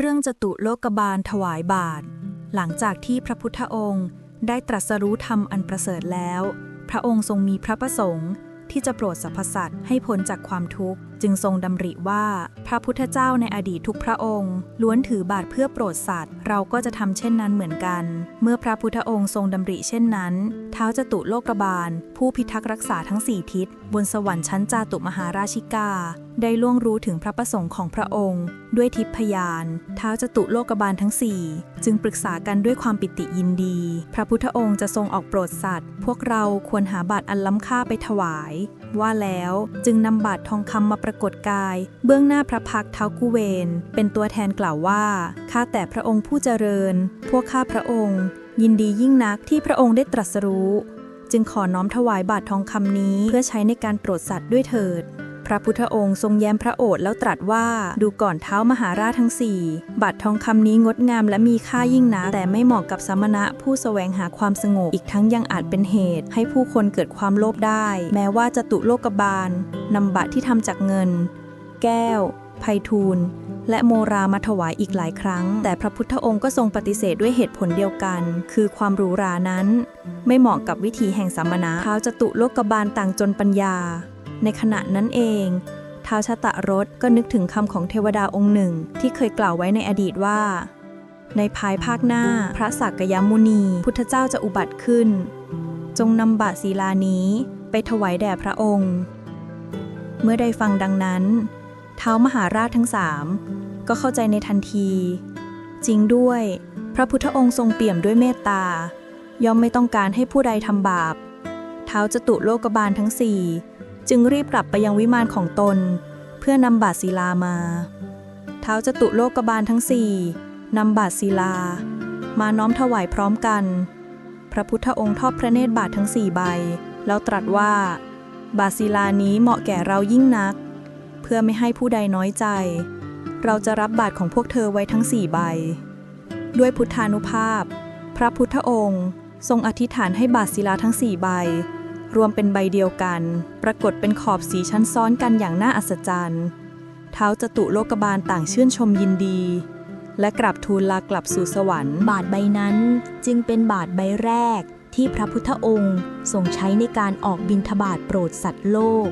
เรื่องจตุโลกบาลถวายบาท หลังจากที่พระพุทธองค์ได้ตรัสรู้ธรรมอันประเสริฐแล้ว พระองค์ทรงมีพระประสงค์ ที่จะโปรดสรรพสัตว์ให้พ้นจากความทุกข์ จึงทรงดำริว่า พระพุทธเจ้าในอดีตทุกพระองค์ ล้วนถือบาทเพื่อโปรดสัตว์ เราก็จะทำเช่นนั้นเหมือนกัน เมื่อพระพุทธองค์ทรงดำริเช่นนั้น เท้าจตุโลกบาล ผู้พิทักษ์รักษาทั้งสี่ทิศ บนสวรรค์ชั้นจาตุมหาราชิกา ได้ล่วงรู้ถึงพระประสงค์ของพระองค์ ด้วยทิพยานเท้าจตุโลกบาลทั้งสี่จึงปรึกษากันด้วยความปิติยินดี พระพุทธองค์จะทรงออกโปรดสัตว์ พวกเราควรหาบาทอันล้ำค่าไปถวาย ว่าแล้วจึงนำบาททองคำมาปรากฏกาย เบื้องหน้าพระพักเท้ากุเวน เป็นตัวแทนกล่าวว่า ข้าแต่พระองค์ผู้เจริญ พวกข้าพระองค์ ยินดียิ่งนักที่พระองค์ได้ตรัสรู้ จึงขอน้อมถวายบาททองคำนี้เพื่อใช้ในการโปรดสัตว์ด้วยเถิด พระพุทธองค์ทรงแย้มพระโอษฐ์แล้วตรัสว่าดูก่อนเท้ามหาราชทั้งสี่บาททองคำนี้งดงามและมีค่ายิ่งนะแต่ไม่เหมาะกับสมณะผู้แสวงหาความสงบอีกทั้งยังอาจเป็นเหตุ ให้ผู้คนเกิดความโลภได้ แม้ว่าจะตุโลกบาลนำบาทที่ทำจากเงิน แก้วไพฑูรย์และโมรามาถวายอีกหลายครั้ง แต่พระพุทธองค์ก็ทรงปฏิเสธด้วยเหตุผลเดียวกัน คือความหรูหรานั้น ไม่เหมาะกับวิถีแห่งสมณะท้าจตุโลกบาลต่างจนปัญญา ในขณะนั้นเองท้าวชะตะรสก็นึกถึงคำของเทวดาองค์หนึ่งที่เคยกล่าวไว้ในอดีตว่า ในภายภาคหน้าพระสักยมุนี พุทธเจ้าจะอุบัติขึ้น จงนำบาทศีลานี้ไปถวายแด่พระองค์ เมื่อได้ฟังดังนั้นเท้ามหาราชทั้งสามก็เข้าใจในทันที จริงด้วย พระพุทธองค์ทรงเปี่ยมด้วยเมตตา ย่อมไม่ต้องการให้ผู้ใดทำบาปเท้าจตุโลกบาลทั้งสี่ จึงรีบกลับไปยังวิมานของตน เพื่อนำบาทศิลามาเท้าจตุโลกบาลทั้งสี่นำบาทศิลา มาน้อมถวายพร้อมกัน พระพุทธองค์ทอดพระเนตรบาททั้งสี่ใบ แล้วตรัสว่า บาทศิลานี้เหมาะแก่เรายิ่งนัก เพื่อไม่ให้ผู้ใดน้อยใจ เราจะรับบาทของพวกเธอไว้ทั้งสี่ใบ ด้วยพุทธานุภาพ พระพุทธองค์ ทรงอธิษฐานให้บาทศิลาทั้งสี่ใบ รวมเป็นใบเดียวกัน ปรากฏเป็นขอบสีชั้นซ้อนกันอย่างน่าอัศจรรย์ เท้าจตุโลกบาลต่างชื่นชมยินดี และกลับทูลลากลับสู่สวรรค์ บาทใบนั้นจึงเป็นบาทใบแรกที่พระพุทธองค์ทรงใช้ในการออกบินทบาตโปรดสัตว์โลก